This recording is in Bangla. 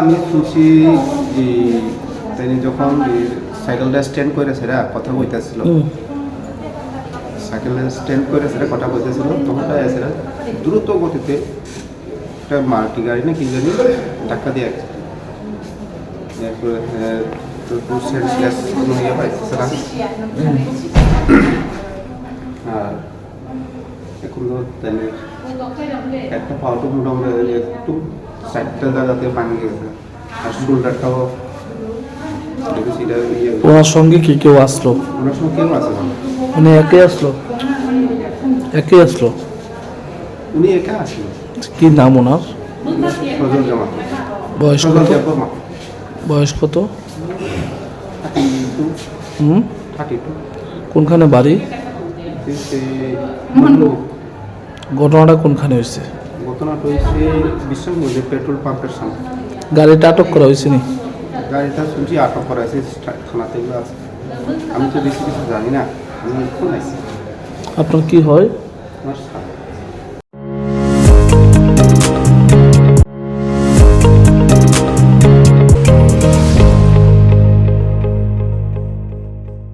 আমি শুনছি যে যখন সাইকেলটা স্ট্যান্ড করে সেরা কথা কইতেছিল। হুম। সাইকেলটা স্ট্যান্ড করে সেরা কথা কইতেছিল তখন সেরা দ্রুত গতিতে একটা মাল্টি গাড়ি না কি জানি ধাক্কা দিয়ে গেছে। এরপরে সেন্সলেস কোনো ইয়ে পাইছে আর সাইডটা গেছে। আর ইয়ে ওনার সঙ্গে কি কেউ আসলো? ওনার সঙ্গে কেউ আছে উনি একে আসলো? একে আসলো? উনি একা কি নাম ওনার? বয়স কত? বয়স কত? Thirty two. হুম? Thirty two. কোনখানে বাড়ি? ঘটনাটা কোনখানে হয়েছে? ঘটনাটা হয়েছে বিশ্বমন্দির পেট্রোল পাম্পের সামনে। গাড়িটা আটক করা হয়েছে নি? গাড়িটা শুনছি আটক করা আছে থানাতে থেকে আমি তো বেশি কিছু জানি না। আমি আইসি আপনার কি হয়?